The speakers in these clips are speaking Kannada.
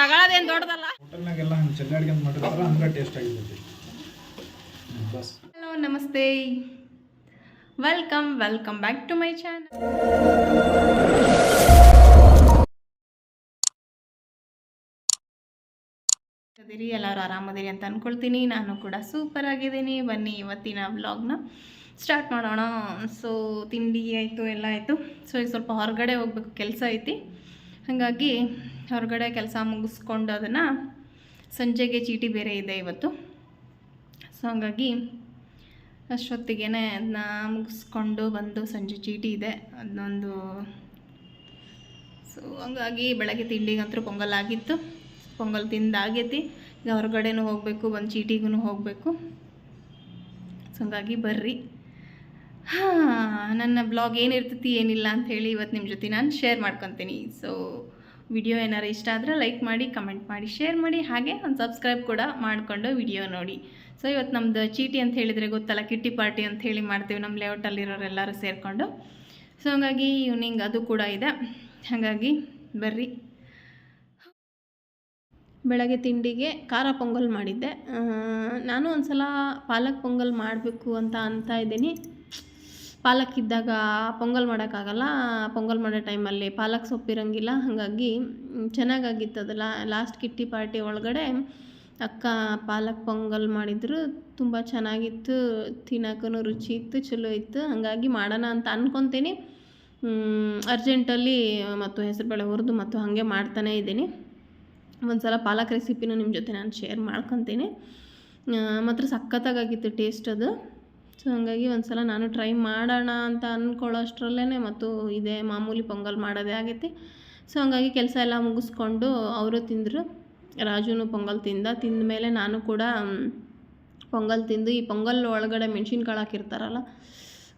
ತಗೊಳ್ಳೋದೇನು ದೊಡ್ಡದಲ್ಲ. ಹೋಟೆಲ್ನಾಗೆಲ್ಲ ಹಂಗೆ ಚೆಲ್ಲಾಡ್ಗೆ ಮಾಡಿರ್ತಾರ ಹಂಗೆ ಟೇಸ್ಟ್ ಆಗಿರ್ತೈತಿ ಬಸ್. ಹಲೋ ನಮಸ್ತೆ. Welcome welcome back to my channel ಅದಿರಿ ಎಲ್ಲರೂ ಆರಾಮದಿರಿ ಅಂತ ಅಂದ್ಕೊಳ್ತೀನಿ ನಾನು ಕೂಡ ಸೂಪರ್ ಆಗಿದ್ದೀನಿ. ಬನ್ನಿ ಇವತ್ತಿನ ವ್ಲಾಗ್ನ ಸ್ಟಾರ್ಟ್ ಮಾಡೋಣ. ಸೊ ತಿಂಡಿ ಆಯಿತು ಎಲ್ಲ ಆಯಿತು. ಸೊ ಈಗ ಸ್ವಲ್ಪ ಹೊರಗಡೆ ಹೋಗ್ಬೇಕು ಕೆಲಸ ಐತಿ. ಹಾಗಾಗಿ ಹೊರಗಡೆ ಕೆಲಸ ಮುಗಿಸ್ಕೊಂಡು ಅದನ್ನು ಸಂಜೆಗೆ ಚೀಟಿ ಬೇರೆ ಇದೆ ಇವತ್ತು. ಸೊ ಹಂಗಾಗಿ ಅಷ್ಟೊತ್ತಿಗೆ ಅದನ್ನ ಮುಗಿಸ್ಕೊಂಡು ಬಂದು ಸಂಜೆ ಚೀಟಿ ಇದೆ. ಅದನ್ನೊಂದು ಸೊ ಹಂಗಾಗಿ ಬೆಳಗ್ಗೆ ತಿಂಡಿಗಂತೂ ಪೊಂಗಲ್ ಆಗಿತ್ತು. ಪೊಂಗಲ್ ತಿಂದಾಗೈತಿ ಈಗ ಹೊರಗಡೆನೂ ಹೋಗಬೇಕು ಒಂದು ಚೀಟಿಗೂ ಹೋಗಬೇಕು. ಸೊ ಹಂಗಾಗಿ ಬರ್ರಿ. ಹಾಂ, ನನ್ನ ಬ್ಲಾಗ್ ಏನಿರ್ತೈತಿ, ಏನಿಲ್ಲ ಅಂತ ಹೇಳಿ ಇವತ್ತು ನಿಮ್ಮ ಜೊತೆ ನಾನು ಶೇರ್ ಮಾಡ್ಕೊತೀನಿ. ಸೊ ವಿಡಿಯೋ ಏನಾರು ಇಷ್ಟ ಆದರೆ ಲೈಕ್ ಮಾಡಿ ಕಮೆಂಟ್ ಮಾಡಿ ಶೇರ್ ಮಾಡಿ, ಹಾಗೆ ಒಂದು ಸಬ್ಸ್ಕ್ರೈಬ್ ಕೂಡ ಮಾಡಿಕೊಂಡು ವಿಡಿಯೋ ನೋಡಿ. ಸೊ ಇವತ್ತು ನಮ್ಮದು ಚೀಟಿ ಅಂತ ಹೇಳಿದರೆ ಗೊತ್ತಲ್ಲ, ಕಿಟ್ಟಿ ಪಾರ್ಟಿ ಅಂತ ಹೇಳಿ ಮಾಡ್ತೀವಿ ನಮ್ಮ ಲೇಔಟಲ್ಲಿರೋರೆಲ್ಲರೂ ಸೇರಿಕೊಂಡು. ಸೊ ಹಂಗಾಗಿ ಈವ್ನಿಂಗ್ ಅದು ಕೂಡ ಇದೆ. ಹಾಗಾಗಿ ಬರ್ರಿ. ಬೆಳಗ್ಗೆ ತಿಂಡಿಗೆ ಖಾರ ಪೊಂಗಲ್ ಮಾಡಿದ್ದೆ. ನಾನು ಒಂದು ಸಲ ಪಾಲಕ್ ಪೊಂಗಲ್ ಮಾಡಬೇಕು ಅಂತ ಅಂತ ಇದ್ದೀನಿ. ಪಾಲಕ್ ಇದ್ದಾಗ ಪೊಂಗಲ್ ಮಾಡೋಕ್ಕಾಗಲ್ಲ, ಪೊಂಗಲ್ ಮಾಡೋ ಟೈಮಲ್ಲಿ ಪಾಲಕ್ ಸೊಪ್ಪಿರಂಗಿಲ್ಲ. ಹಾಗಾಗಿ ಚೆನ್ನಾಗಾಗಿತ್ತು ಅದು ಲಾಸ್ಟ್ ಕಿಟ್ಟಿ ಪಾರ್ಟಿ ಒಳಗಡೆ ಅಕ್ಕ ಪಾಲಕ್ ಪೊಂಗಲ್ ಮಾಡಿದ್ರು. ತುಂಬ ಚೆನ್ನಾಗಿತ್ತು. ತಿನ್ನೋಕ್ಕೂ ರುಚಿ ಇತ್ತು, ಚಲೋ ಇತ್ತು. ಹಾಗಾಗಿ ಮಾಡೋಣ ಅಂತ ಅಂದ್ಕೊತೀನಿ ಅರ್ಜೆಂಟಲ್ಲಿ ಮತ್ತು ಹೆಸರುಬೇಳೆ ಹುರಿದು ಮತ್ತು ಹಾಗೆ ಮಾಡ್ತಾನೇ ಇದ್ದೀನಿ. ಒಂದು ಸಲ ಪಾಲಕ್ ರೆಸಿಪಿನೂ ನಿಮ್ಮ ಜೊತೆ ನಾನು ಶೇರ್ ಮಾಡ್ಕೊತೀನಿ. ಮಾತ್ರ ಸಖತ್ತಾಗಿತ್ತು ಟೇಸ್ಟ್ ಅದು. ಸೊ ಹಾಗಾಗಿ ಒಂದು ಸಲ ನಾನು ಟ್ರೈ ಮಾಡೋಣ ಅಂತ ಅಂದ್ಕೊಳ್ಳೋಷ್ಟ್ರಲ್ಲೇ ಮತ್ತು ಇದೇ ಮಾಮೂಲಿ ಪೊಂಗಲ್ ಮಾಡೋದೇ ಆಗೈತಿ. ಸೊ ಹಂಗಾಗಿ ಕೆಲಸ ಎಲ್ಲ ಮುಗಿಸ್ಕೊಂಡು ಅವರು ತಿಂದರು, ರಾಜುನು ಪೊಂಗಲ್ ತಿಂದ. ತಿಂದ ಮೇಲೆ ನಾನು ಕೂಡ ಪೊಂಗಲ್ ತಿಂದು, ಈ ಪೊಂಗಲ್ ಒಳಗಡೆ ಮೆಣಸಿನ್ಕಾಳು ಹಾಕಿರ್ತಾರಲ್ಲ,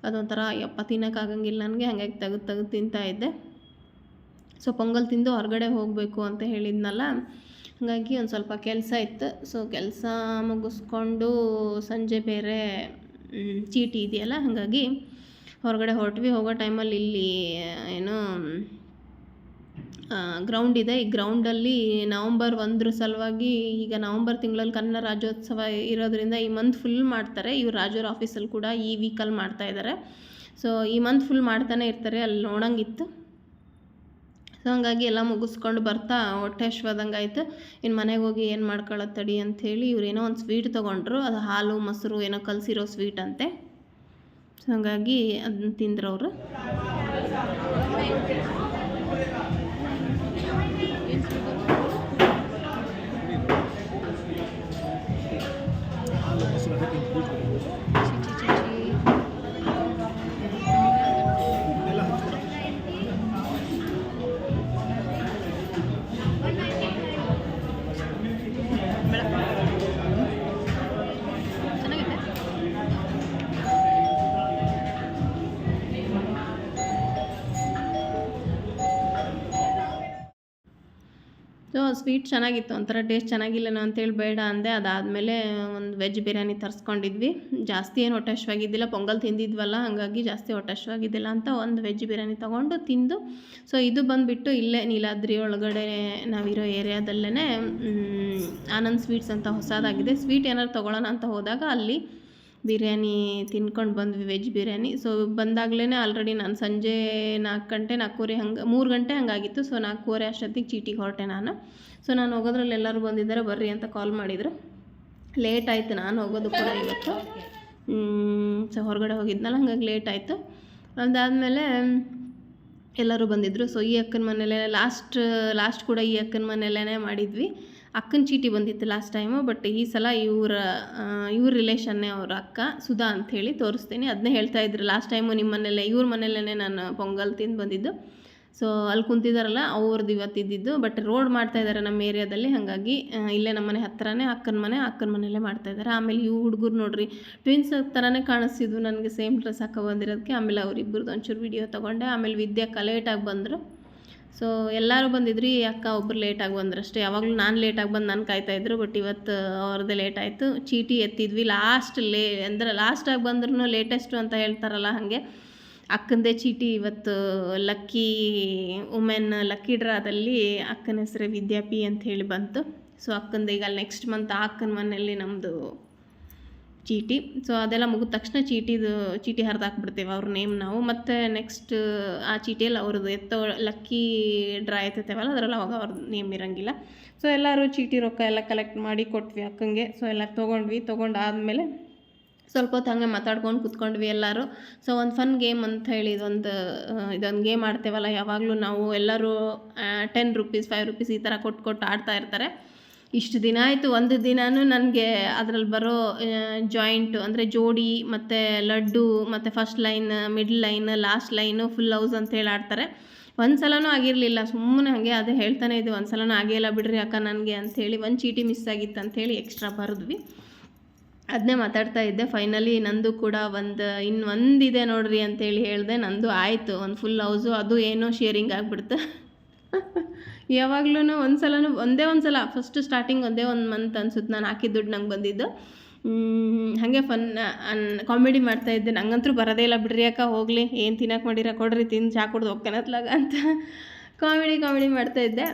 ಅದೊಂಥರ ಯಪ್ಪ ತಿನ್ನೋಕ್ಕಾಗಂಗಿಲ್ಲ ನನಗೆ, ಹಾಗಾಗಿ ತೆಗೆದು ತೆಗೆದು ತಿಂತಾ ಇದ್ದೆ. ಸೊ ಪೊಂಗಲ್ ತಿಂದು ಹೊರಗಡೆ ಹೋಗಬೇಕು ಅಂತ ಹೇಳಿದ್ನಲ್ಲ, ಹಾಗಾಗಿ ಒಂದು ಸ್ವಲ್ಪ ಕೆಲಸ ಇತ್ತು. ಸೊ ಕೆಲಸ ಮುಗಿಸ್ಕೊಂಡು ಸಂಜೆ ಬೇರೆ ಚೀಟಿ ಇದೆಯಲ್ಲ, ಹಾಗಾಗಿ ಹೊರಗಡೆ ಹೊರಟ್ವಿ. ಹೋಗೋ ಟೈಮಲ್ಲಿ ಇಲ್ಲಿ ಏನು ಗ್ರೌಂಡ್ ಇದೆ. ಈ ಗ್ರೌಂಡಲ್ಲಿ ನವಂಬರ್ ಒಂದ್ರ ಸಲುವಾಗಿ ಈಗ ನವಂಬರ್ ತಿಂಗಳಲ್ಲಿ ಕನ್ನಡ ರಾಜ್ಯೋತ್ಸವ ಇರೋದ್ರಿಂದ ಈ ಮಂತ್ ಫುಲ್ ಮಾಡ್ತಾರೆ. ಇವ್ರು ರಾಜೋರ ಆಫೀಸಲ್ಲಿ ಕೂಡ ಈ ವೀಕಲ್ಲಿ ಮಾಡ್ತಾ ಇದ್ದಾರೆ ಸೊ ಈ ಮಂತ್ ಫುಲ್ ಮಾಡ್ತಾನೆ ಇರ್ತಾರೆ. ಅಲ್ಲಿ ನೋಡಂಗಿತ್ತು. ಸೊ ಹಂಗಾಗಿ ಎಲ್ಲ ಮುಗಿಸ್ಕೊಂಡು ಬರ್ತಾ ಹೊಟ್ಟೆ ಹಶ್ವಾದಂಗೆ ಆಯ್ತು. ಇನ್ನು ಮನೆಗೆ ಹೋಗಿ ಏನು ಮಾಡ್ಕೊಳ್ಳೋ ತಡಿ ಅಂಥೇಳಿ ಇವ್ರು ಏನೋ ಒಂದು ಸ್ವೀಟ್ ತೊಗೊಂಡ್ರು. ಅದು ಹಾಲು, ಮೊಸರು ಏನೋ ಕಲಸಿರೋ ಸ್ವೀಟ್ ಅಂತೆ. ಸೊ ಹಂಗಾಗಿ ಅದನ್ನ ತಿಂದ್ರು ಅವರು. ಸೊ ಸ್ವೀಟ್ ಚೆನ್ನಾಗಿತ್ತು, ಒಂಥರ ಟೇಸ್ಟ್ ಚೆನ್ನಾಗಿಲ್ಲನೋ ಅಂತೇಳಿ ಬೇಡ ಅಂದೆ. ಅದಾದಮೇಲೆ ಒಂದು ವೆಜ್ ಬಿರಿಯಾನಿ ತರಿಸ್ಕೊಂಡಿದ್ವಿ. ಜಾಸ್ತಿ ಏನು ಹೊಟ್ಟೆ ಹಶ್ವಾಗಿದ್ದಿಲ್ಲ ಪೊಂಗಲ್ ತಿಂದಿದ್ವಲ್ಲ, ಹಾಗಾಗಿ ಜಾಸ್ತಿ ಹೊಟ್ಟೆ ಹಶ್ವಾಗಿದ್ದಿಲ್ಲ ಅಂತ ಒಂದು ವೆಜ್ ಬಿರಿಯಾನಿ ತೊಗೊಂಡು ತಿಂದು. ಸೊ, ಇದು ಬಂದುಬಿಟ್ಟು ಇಲ್ಲೇ ನೀಲಾದ್ರಿ ಒಳಗಡೆ ನಾವಿರೋ ಏರಿಯಾದಲ್ಲೇ ಆನಂದ್ ಸ್ವೀಟ್ಸ್ ಅಂತ ಹೊಸದಾಗಿದೆ. ಸ್ವೀಟ್ ಏನಾದ್ರು ತೊಗೊಳ್ಳೋಣ ಅಂತ ಹೋದಾಗ ಅಲ್ಲಿ ಬಿರಿಯಾನಿ ತಿನ್ಕೊಂಡು ಬಂದ್ವಿ ವೆಜ್ ಬಿರಿಯಾನಿ. ಸೊ ಬಂದಾಗಲೇ ಆಲ್ರೆಡಿ ನಾನು ಸಂಜೆ ನಾಲ್ಕು ಗಂಟೆ, ನಾಲ್ಕೂವರೆ ಹಂಗೆ, ಮೂರು ಗಂಟೆ ಹಂಗಾಗಿತ್ತು. ಸೊ ನಾಲ್ಕೂವರೆ ಅಷ್ಟೊತ್ತಿಗೆ ಚೀಟಿಗೆ ಹೊರಟೆ ನಾನು. ಸೊ ನಾನು ಹೋಗೋದ್ರಲ್ಲಿ ಎಲ್ಲರೂ ಬಂದಿದ್ದಾರೆ, ಬರ್ರಿ ಅಂತ ಕಾಲ್ ಮಾಡಿದರು. ಲೇಟ್ ಆಯಿತು, ನಾನು ಹೋಗೋದು ಕೂಡ ಇವತ್ತು. ಸೊ ಹೊರಗಡೆ ಹೋಗಿದ್ನಲ್ಲ, ಹಂಗಾಗಿ ಲೇಟ್ ಆಯಿತು. ಅದಾದಮೇಲೆ ಎಲ್ಲರೂ ಬಂದಿದ್ದರು ಸೊ ಈ ಅಕ್ಕನ ಮನೇಲೇ ಲಾಸ್ಟ್ ಲಾಸ್ಟ್ ಕೂಡ ಈ ಅಕ್ಕನ ಮನೇಲೇ ಮಾಡಿದ್ವಿ. ಅಕ್ಕನ ಚೀಟಿ ಬಂದಿತ್ತು ಲಾಸ್ಟ್ ಟೈಮು ಬಟ್ ಈ ಸಲ ಇವರ ಇವ್ರ ರಿಲೇಷನ್ನೇ ಅವ್ರ ಅಕ್ಕ ಸುಧಾ ಅಂಥೇಳಿ ತೋರಿಸ್ತೀನಿ. ಅದನ್ನೇ ಹೇಳ್ತಾ ಇದ್ರು. ಲಾಸ್ಟ್ ಟೈಮು ನಿಮ್ಮ ಮನೇಲೆ ಇವ್ರ ಮನೇಲೇ ನಾನು ಪೊಂಗಲ್ ತಿಂದು ಬಂದಿದ್ದು. ಸೊ ಅಲ್ಲಿ ಕುಂತಿದ್ದಾರಲ್ಲ ಅವ್ರದ್ದು ಇವತ್ತು ಇದ್ದಿದ್ದು. ಬಟ್ ರೋಡ್ ಮಾಡ್ತಾ ಇದ್ದಾರೆ ನಮ್ಮ ಏರಿಯಾದಲ್ಲಿ ಹಾಗಾಗಿ ಇಲ್ಲೇ ನಮ್ಮ ಮನೆ ಹತ್ತಿರನೇ ಅಕ್ಕನ ಮನೆ, ಅಕ್ಕನ ಮನೆಯಲ್ಲೇ ಮಾಡ್ತಾ ಇದ್ದಾರೆ ಆಮೇಲೆ ಇವು ಹುಡುಗರು ನೋಡ್ರಿ ಟ್ವಿನ್ಸ್ ಥರನೇ ಕಾಣಿಸ್ತಿದ್ವು. ನನಗೆ ಸೇಮ್ ಡ್ರೆಸ್ ಹಾಕೋ ಬಂದಿರೋದಕ್ಕೆ ಆಮೇಲೆ ಅವರಿಬ್ಬರದ್ದು ಒಂಚೂರು ವಿಡಿಯೋ ತೊಗೊಂಡೆ. ಆಮೇಲೆ ವಿದ್ಯಾ ಕಲೇಟಾಗಿ ಬಂದರು. ಸೊ ಎಲ್ಲರೂ ಬಂದಿದ್ರು, ಅಕ್ಕ ಒಬ್ರು ಲೇಟಾಗಿ ಬಂದ್ರು ಅಷ್ಟೇ ಯಾವಾಗಲೂ ನಾನು ಲೇಟಾಗಿ ಬಂದು ನಾನು ಕಾಯ್ತಾಯಿದ್ರು ಬಟ್ ಇವತ್ತು ಅವ್ರದ್ದೇ ಲೇಟ್ ಆಯಿತು. ಚೀಟಿ ಎತ್ತಿದ್ವಿ. ಲಾಸ್ಟ್ ಲೇ ಅಂದರೆ ಲಾಸ್ಟಾಗಿ ಬಂದ್ರೂ ಲೇಟೆಸ್ಟು ಅಂತ ಹೇಳ್ತಾರಲ್ಲ ಹಾಗೆ. ಅಕ್ಕಂದೇ ಚೀಟಿ ಇವತ್ತು ಲಕ್ಕಿ ವುಮೆನ್ ಲಕ್ಕಿ ಡ್ರಾದಲ್ಲಿ ಅಕ್ಕನ ಹೆಸರು ವಿದ್ಯಾಪಿ ಅಂತ ಹೇಳಿ ಬಂತು. ಸೊ ಅಕ್ಕಂದು ಈಗ ನೆಕ್ಸ್ಟ್ ಮಂತ್ ಆ ಅಕ್ಕನ ಮನೆಯಲ್ಲಿ ನಮ್ಮದು ಚೀಟಿ. ಸೊ ಅದೆಲ್ಲ ಮುಗಿದ ತಕ್ಷಣ ಚೀಟಿದು, ಚೀಟಿ ಹರಿದು ಹಾಕ್ಬಿಡ್ತೇವೆ ಅವ್ರ ನೇಮ್ ನಾವು. ಮತ್ತು ನೆಕ್ಸ್ಟ್ ಆ ಚೀಟಿಯಲ್ಲಿ ಅವ್ರದ್ದು ಎತ್ತೋ ಲಕ್ಕಿ ಡ್ರಾ ಎತ್ತೇವಲ್ಲ ಅದರಲ್ಲಿ ಅವಾಗ ಅವ್ರದ್ದು ನೇಮ್ ಇರೋಂಗಿಲ್ಲ. ಸೊ ಎಲ್ಲರೂ ಚೀಟಿ ರೊಕ್ಕ ಎಲ್ಲ ಕಲೆಕ್ಟ್ ಮಾಡಿ ಕೊಟ್ವಿ ಅಕ್ಕಂಗೆ. ಸೊ ಎಲ್ಲ ತೊಗೊಂಡ್ವಿ. ಆದಮೇಲೆ ಸ್ವಲ್ಪ ಹೊತ್ತು ಹಂಗೆ ಮಾತಾಡ್ಕೊಂಡು ಕುತ್ಕೊಂಡ್ವಿ ಎಲ್ಲರೂ. ಸೊ ಒಂದು ಫನ್ ಗೇಮ್ ಅಂತ ಹೇಳಿ ಇದೊಂದು ಇದೊಂದು ಗೇಮ್ ಆಡ್ತೇವಲ್ಲ, ಯಾವಾಗಲೂ ನಾವು ಎಲ್ಲರೂ ಟೆನ್ ರುಪೀಸ್ ಫೈವ್ ರುಪೀಸ್ ಈ ಥರ ಕೊಟ್ಟು ಕೊಟ್ಟು ಆಡ್ತಾ ಇರ್ತಾರೆ. ಇಷ್ಟು ದಿನ ಆಯಿತು, ಒಂದು ದಿನವೂ ನನಗೆ ಅದ್ರಲ್ಲಿ ಬರೋ ಜಾಯಿಂಟು ಅಂದರೆ ಜೋಡಿ ಮತ್ತು ಲಡ್ಡು ಮತ್ತು first line middle line last line full house ಅಂತ ಹೇಳಿ ಆಡ್ತಾರೆ. ಒಂದು ಸಲನೂ ಆಗಿರಲಿಲ್ಲ, ಸುಮ್ಮನೆ ಹಾಗೆ ಅದೇ ಹೇಳ್ತಾನೆ ಇದ್ದೆ ಒಂದು ಸಲನೂ ಇಲ್ಲ ಬಿಡ್ರಿ ಅಕ್ಕ ನನಗೆ ಅಂಥೇಳಿ ಒಂದು ಚೀಟಿ ಮಿಸ್ ಆಗಿತ್ತು ಅಂಥೇಳಿ ಎಕ್ಸ್ಟ್ರಾ ಬರೆದ್ವಿ. ಅದನ್ನೇ ಮಾತಾಡ್ತಾ ಇದ್ದೆ ಫೈನಲಿ ನಂದು ಕೂಡ ಒಂದು ಇನ್ನು ಒಂದಿದೆ ನೋಡ್ರಿ ಅಂತೇಳಿ ಹೇಳಿದೆ, ನಂದು ಆಯಿತು, ಒಂದು ಫುಲ್ ಹೌಸು ಅದು ಏನೋ ಶೇರಿಂಗ್ ಆಗಿಬಿಡ್ತು. ಯಾವಾಗ್ಲೂ ಒಂದು ಒಂದೇ ಒಂದು ಸಲ ಫಸ್ಟ್ ಸ್ಟಾರ್ಟಿಂಗ್ ಒಂದೇ ಒಂದು ಮಂತ್ ಅನ್ಸುತ್ತೆ. ನಾನು ಹಾಕಿದ ದುಡ್ಡು ನಂಗೆ ಬಂದಿದ್ದು. ಹಾಗೆ ಫನ್ ಕಾಮಿಡಿ ಮಾಡ್ತಾ ಇದ್ದೆ ನಂಗಂತೂ ಬರೋದೇ ಇಲ್ಲ ಬಿಡ್ರಿ ಅಕ್ಕ, ಹೋಗಲಿ. ಏನು ತಿನ್ನಕ್ಕೆ ಮಾಡಿರ ಕೊಡ್ರಿ, ತಿಂದು ಚಾ ಕುಡ್ದು ಹೋಗ್ತಾನತ್ಲಾಗ ಅಂತ. ಕಾಮಿಡಿ ಕಾಮಿಡಿ ಮಾಡ್ತಾ ಇದ್ದೆ.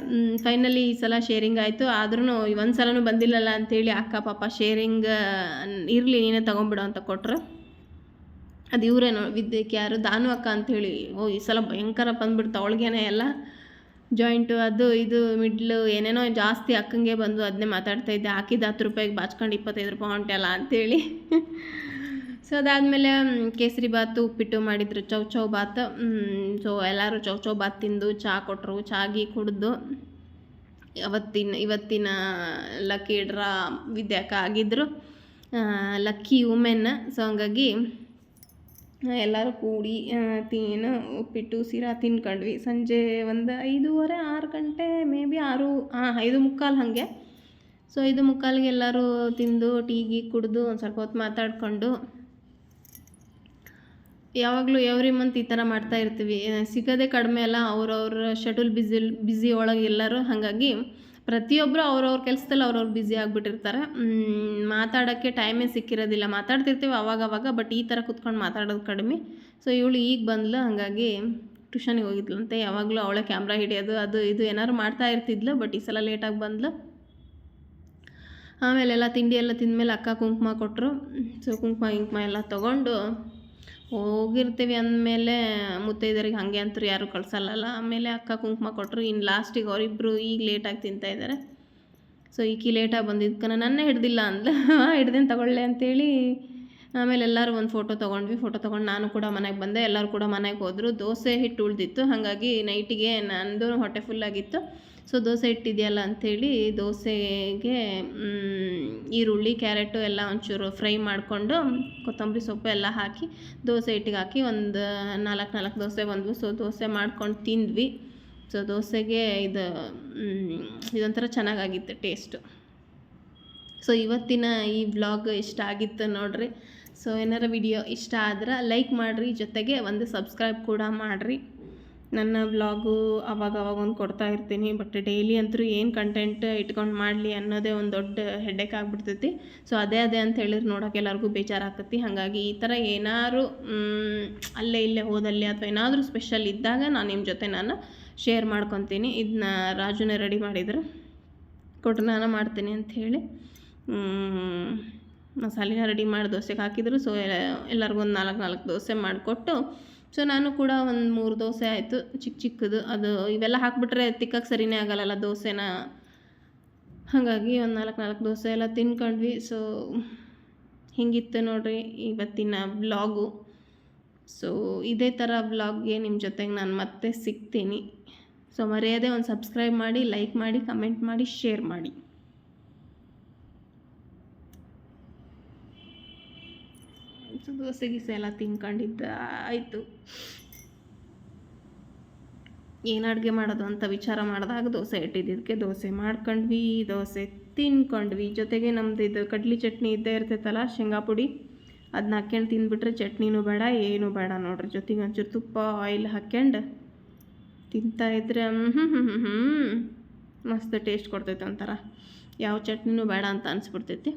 ಫೈನಲಿ ಈ ಸಲ ಶೇರಿಂಗ್ ಆಯಿತು. ಆದ್ರೂ ಒಂದು ಸಲನೂ ಬಂದಿಲ್ಲಲ್ಲ ಅಂತೇಳಿ ಅಕ್ಕ, ಪಾಪ ಶೇರಿಂಗ್ ಇರಲಿ, ನೀನೇ ತೊಗೊಂಬಿಡು ಅಂತ ಕೊಟ್ರು. ಅದು ಇವರೇನೋ ವಿದ್ಯಕ್ಕೆ ಯಾರು, ದಾನು ಅಕ್ಕ ಅಂಥೇಳಿ ಓ, ಈ ಸಲ ಭಯಂಕರ ಬಂದ್ಬಿಡ್ತು ಅವಳಿಗೇನೆ ಎಲ್ಲ. ಜಾಯಿಂಟು ಅದು ಇದು ಮಿಡ್ಲು ಏನೇನೋ ಜಾಸ್ತಿ ಅಕ್ಕಂಗೆ ಬಂದು ಅದನ್ನೇ ಮಾತಾಡ್ತಾ ಇದ್ದೆ. ಹಾಕಿದ್ದು ಹತ್ತು ರೂಪಾಯಿಗೆ ಬಾಚ್ಕೊಂಡು ಇಪ್ಪತ್ತೈದು ರೂಪಾಯಿ ಹೊಂಟೆಲ್ಲ ಅಂತೇಳಿ. ಸೊ ಅದಾದಮೇಲೆ ಕೇಸರಿ ಬಾತು, ಉಪ್ಪಿಟ್ಟು ಮಾಡಿದ್ರು. ಚೌ ಚೌ ಬಾತ್. ಸೊ ಎಲ್ಲರೂ ಚೌ ಚೌ ಬಾತ್ ತಿಂದು ಚಹಾ ಕೊಟ್ಟರು ಚಾಗಿ ಕುಡಿದು ಅವತ್ತಿನ, ಇವತ್ತಿನ ಲಕ್ಕಿ ಡ್ರಾ ವಿದ್ಯಾಕ ಆಗಿದ್ದರು ಲಕ್ಕಿ ವುಮೆನ್ ಸೊ ಹಂಗಾಗಿ ಎಲ್ಲರೂ ಕೂಡಿ ತೀನು ಉಪ್ಪಿಟ್ಟು ಸೀರಾ ತಿನ್ಕೊಂಡ್ವಿ. ಸಂಜೆ ಒಂದು ಐದೂವರೆ, ಆರು ಗಂಟೆ, ಮೇ ಬಿ ಆರು ಹಾಂ ಐದು ಮುಕ್ಕಾಲು ಹಾಗೆ. ಸೊ ಐದು ಮುಕ್ಕಾಲಿಗೆ ಎಲ್ಲರೂ ತಿಂದು, ಟೀ, ಗೀ ಕುಡಿದು ಒಂದು ಸ್ವಲ್ಪ ಹೊತ್ತು ಮಾತಾಡಿಕೊಂಡು, ಯಾವಾಗಲೂ ಎವ್ರಿ ಮಂತ್ ಈ ಥರ ಮಾಡ್ತಾ ಇರ್ತೀವಿ. ಸಿಗೋದೇ ಕಡಿಮೆ ಅಲ್ಲ, ಅವ್ರವ್ರ ಶೆಡ್ಯೂಲ್ ಬ್ಯುಸಿಲ್ ಬ್ಯುಸಿ ಒಳಗೆ ಎಲ್ಲರೂ ಹಾಗಾಗಿ ಪ್ರತಿಯೊಬ್ಬರು ಅವ್ರವ್ರ ಕೆಲಸದಲ್ಲಿ ಅವ್ರವ್ರು ಬ್ಯುಸಿ ಆಗಿಬಿಟ್ಟಿರ್ತಾರೆ. ಮಾತಾಡೋಕ್ಕೆ ಟೈಮೇ ಸಿಕ್ಕಿರೋದಿಲ್ಲ. ಮಾತಾಡ್ತಿರ್ತೀವಿ ಅವಾಗವಾಗ ಬಟ್ ಈ ಥರ ಕುತ್ಕೊಂಡು ಮಾತಾಡೋದು ಕಡಿಮೆ. ಸೊ ಇವಳು ಈಗ ಬಂದ್ಲು, ಹಾಗಾಗಿ ಟ್ಯೂಷನಿಗೆ ಹೋಗಿದ್ಲಂತೆ. ಯಾವಾಗಲೂ ಅವಳೇ ಕ್ಯಾಮ್ರಾ ಹಿಡಿಯೋದು, ಅದು ಇದು ಏನಾದ್ರು ಮಾಡ್ತಾ ಇರ್ತಿದ್ಲು ಬಟ್ ಈ ಸಲ ಲೇಟಾಗಿ ಬಂದ್ಲು. ಆಮೇಲೆ ಎಲ್ಲ ತಿಂಡಿ ಎಲ್ಲ ತಿಂದಮೇಲೆ ಅಕ್ಕ ಕುಂಕುಮ ಕೊಟ್ಟರು ಸೊ ಕುಂಕುಮ, ಗಿಂಕುಮ ಎಲ್ಲ ತೊಗೊಂಡು ಹೋಗಿರ್ತೀವಿ ಅಂದಮೇಲೆ ಮುತ್ತೈದರಿಗೆ ಹಾಗೆ ಅಂತೂ ಯಾರೂ ಕಳ್ಸಲ್ಲಲ್ಲ. ಆಮೇಲೆ ಅಕ್ಕ ಕುಂಕುಮ ಕೊಟ್ಟರು ಇನ್ನು ಲಾಸ್ಟಿಗೆ ಅವರಿಬ್ಬರು ಈಗ ಲೇಟಾಗಿ ತಿಂತಾಯಿದ್ದಾರೆ ಸೊ ಈಕಿ ಲೇಟಾಗಿ ಬಂದಿದ್ಕನ ನನ್ನೇ ಹಿಡ್ದಿಲ್ಲ ಅಂದ್ಲು. ಹಿಡ್ದೇನು ತಗೊಳ್ಳೆ ಅಂತೇಳಿ ಆಮೇಲೆ ಎಲ್ಲರೂ ಒಂದು ಫೋಟೋ ತೊಗೊಂಡ್ವಿ. ಫೋಟೋ ತೊಗೊಂಡು ನಾನು ಕೂಡ ಮನೆಗೆ ಬಂದೆ. ಎಲ್ಲರೂ ಕೂಡ ಮನೆಗೆ ಹೋದರು. ದೋಸೆ ಹಿಟ್ಟು ಉಳ್ದಿತ್ತು. ಹಾಗಾಗಿ ನೈಟಿಗೆ ನಂದು ಹೊಟ್ಟೆ ಫುಲ್ಲಾಗಿತ್ತು ಸೊ ದೋಸೆ ಹಿಟ್ಟಿದೆಯಲ್ಲ ಅಂಥೇಳಿ ದೋಸೆಗೆ ಈರುಳ್ಳಿ, ಕ್ಯಾರೆಟು ಎಲ್ಲ ಒಂಚೂರು ಫ್ರೈ ಮಾಡಿಕೊಂಡು ಕೊತ್ತಂಬರಿ ಸೊಪ್ಪು ಎಲ್ಲ ಹಾಕಿ ದೋಸೆ ಹಿಟ್ಟಿಗೆ ಹಾಕಿ ಒಂದು ನಾಲ್ಕು ನಾಲ್ಕು ದೋಸೆ ಬಂದ್ವು. ಸೊ ದೋಸೆ ಮಾಡ್ಕೊಂಡು ತಿಂದ್ವಿ. ಸೊ ದೋಸೆಗೆ ಇದು ಇದೊಂಥರ ಚೆನ್ನಾಗಾಗಿತ್ತು ಟೇಸ್ಟು. ಸೊ ಇವತ್ತಿನ ಈ ವ್ಲಾಗ್ ಇಷ್ಟ ಆಗಿತ್ತು ನೋಡ್ರಿ. ಸೊ ಏನಾರ ವಿಡಿಯೋ ಇಷ್ಟ ಆದ್ರೆ ಲೈಕ್ ಮಾಡಿರಿ. ಜೊತೆಗೆ ಒಂದು ಸಬ್ಸ್ಕ್ರೈಬ್ ಕೂಡ ಮಾಡಿರಿ. ನನ್ನ ವ್ಲಾಗು ಅವಾಗ ಅವಾಗ ಒಂದು ಕೊಡ್ತಾ ಇರ್ತೀನಿ. ಬಟ್ ಡೈಲಿ ಅಂತೂ ಏನು ಕಂಟೆಂಟ್ ಇಟ್ಕೊಂಡು ಮಾಡಲಿ ಅನ್ನೋದೇ ಒಂದು ದೊಡ್ಡ ಹೆಡ್ಡೆಕ್ ಆಗಿಬಿಡ್ತೈತಿ. ಸೊ ಅದೇ ಅದೇ ಅಂತ ಹೇಳಿದ್ರೆ ನೋಡೋಕೆ ಎಲ್ಲರಿಗೂ ಬೇಜಾರಾಗ್ತೈತಿ. ಹಾಗಾಗಿ ಈ ಥರ ಏನಾದ್ರು ಅಲ್ಲೇ ಇಲ್ಲೇ ಹೋದಲ್ಲಿ ಅಥವಾ ಏನಾದರೂ ಸ್ಪೆಷಲ್ ಇದ್ದಾಗ ನಾನು ನಿಮ್ಮ ಜೊತೆ ನಾನು ಶೇರ್ ಮಾಡ್ಕೊತೀನಿ. ಇದನ್ನ ರಾಜುನೇ ರೆಡಿ ಮಾಡಿದ್ರು ಕೊಟ್ಟು ನಾನು ಮಾಡ್ತೀನಿ ಅಂತ ಹೇಳಿ ಮ್, ಮಸಾಲೆನ ರೆಡಿ ಮಾಡಿ ದೋಸೆಗೆ ಹಾಕಿದ್ರು. ಸೊ ಎಲ್ಲರಿಗೂ ಒಂದು ನಾಲ್ಕು ನಾಲ್ಕು ದೋಸೆ ಮಾಡಿಕೊಟ್ಟು. ಸೊ ನಾನು ಕೂಡ ಒಂದು ಮೂರು ದೋಸೆ ಆಯಿತು. ಚಿಕ್ಕ ಚಿಕ್ಕದು. ಅದು ಇವೆಲ್ಲ ಹಾಕ್ಬಿಟ್ರೆ ತಿಕ್ಕಕ್ಕೆ ಸರಿನೇ ಆಗಲ್ಲಲ್ಲ ದೋಸೆನ. ಹಾಗಾಗಿ ಒಂದು ನಾಲ್ಕು ನಾಲ್ಕು ದೋಸೆ ಎಲ್ಲ ತಿನ್ಕೊಂಡ್ವಿ. ಸೊ ಹಿಂಗಿತ್ತು ನೋಡಿರಿ ಇವತ್ತಿನ ವ್ಲಾಗು. ಸೊ ಇದೇ ಥರ ವ್ಲಾಗ್ಗೆ ನಿಮ್ಮ ಜೊತೆಗೆ ನಾನು ಮತ್ತೆ ಸಿಗ್ತೀನಿ. ಸೊ ಮರ್ಯಾದೆ ಒಂದು ಸಬ್ಸ್ಕ್ರೈಬ್ ಮಾಡಿ ಲೈಕ್ ಮಾಡಿ ಕಮೆಂಟ್ ಮಾಡಿ ಶೇರ್ ಮಾಡಿ. ದೋಸೆ ಗೀಸೆ ಎಲ್ಲ ತಿನ್ಕೊಂಡಿದ್ದ, ಆಯಿತು. ಏನು ಅಡುಗೆ ಮಾಡೋದು ಅಂತ ವಿಚಾರ ಮಾಡಿದಾಗ ದೋಸೆ ಇಟ್ಟಿದ್ದಕ್ಕೆ ದೋಸೆ ಮಾಡ್ಕೊಂಡ್ವಿ, ದೋಸೆ ತಿನ್ಕೊಂಡ್ವಿ. ಜೊತೆಗೆ ನಮ್ದು ಇದು ಕಡ್ಲಿ ಚಟ್ನಿ ಇದ್ದೇ ಇರ್ತೈತಲ್ಲ, ಶೇಂಗಾ ಪುಡಿ. ಅದನ್ನ ಹಾಕ್ಕೊಂಡು ತಿಂದ್ಬಿಟ್ರೆ ಚಟ್ನಿನೂ ಬೇಡ, ಏನೂ ಬೇಡ ನೋಡ್ರಿ. ಜೊತೆಗೆ ಒಂಚೂರು ತುಪ್ಪ, ಆಯಿಲ್ ಹಾಕ್ಕೊಂಡು ತಿಂತಾ ಇದ್ರೆ ಮಸ್ತ್ ಟೇಸ್ಟ್ ಕೊಡ್ತೈತೆ ಒಂಥರ. ಯಾವ ಚಟ್ನಿನೂ ಬೇಡ ಅಂತ ಅನಿಸ್ಬಿಡ್ತೈತಿ.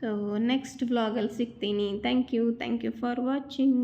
ಸೊ ನೆಕ್ಸ್ಟ್ ವ್ಲಾಗಲ್ಲಿ ಸಿಗ್ತೀನಿ. Thank you thank you for watching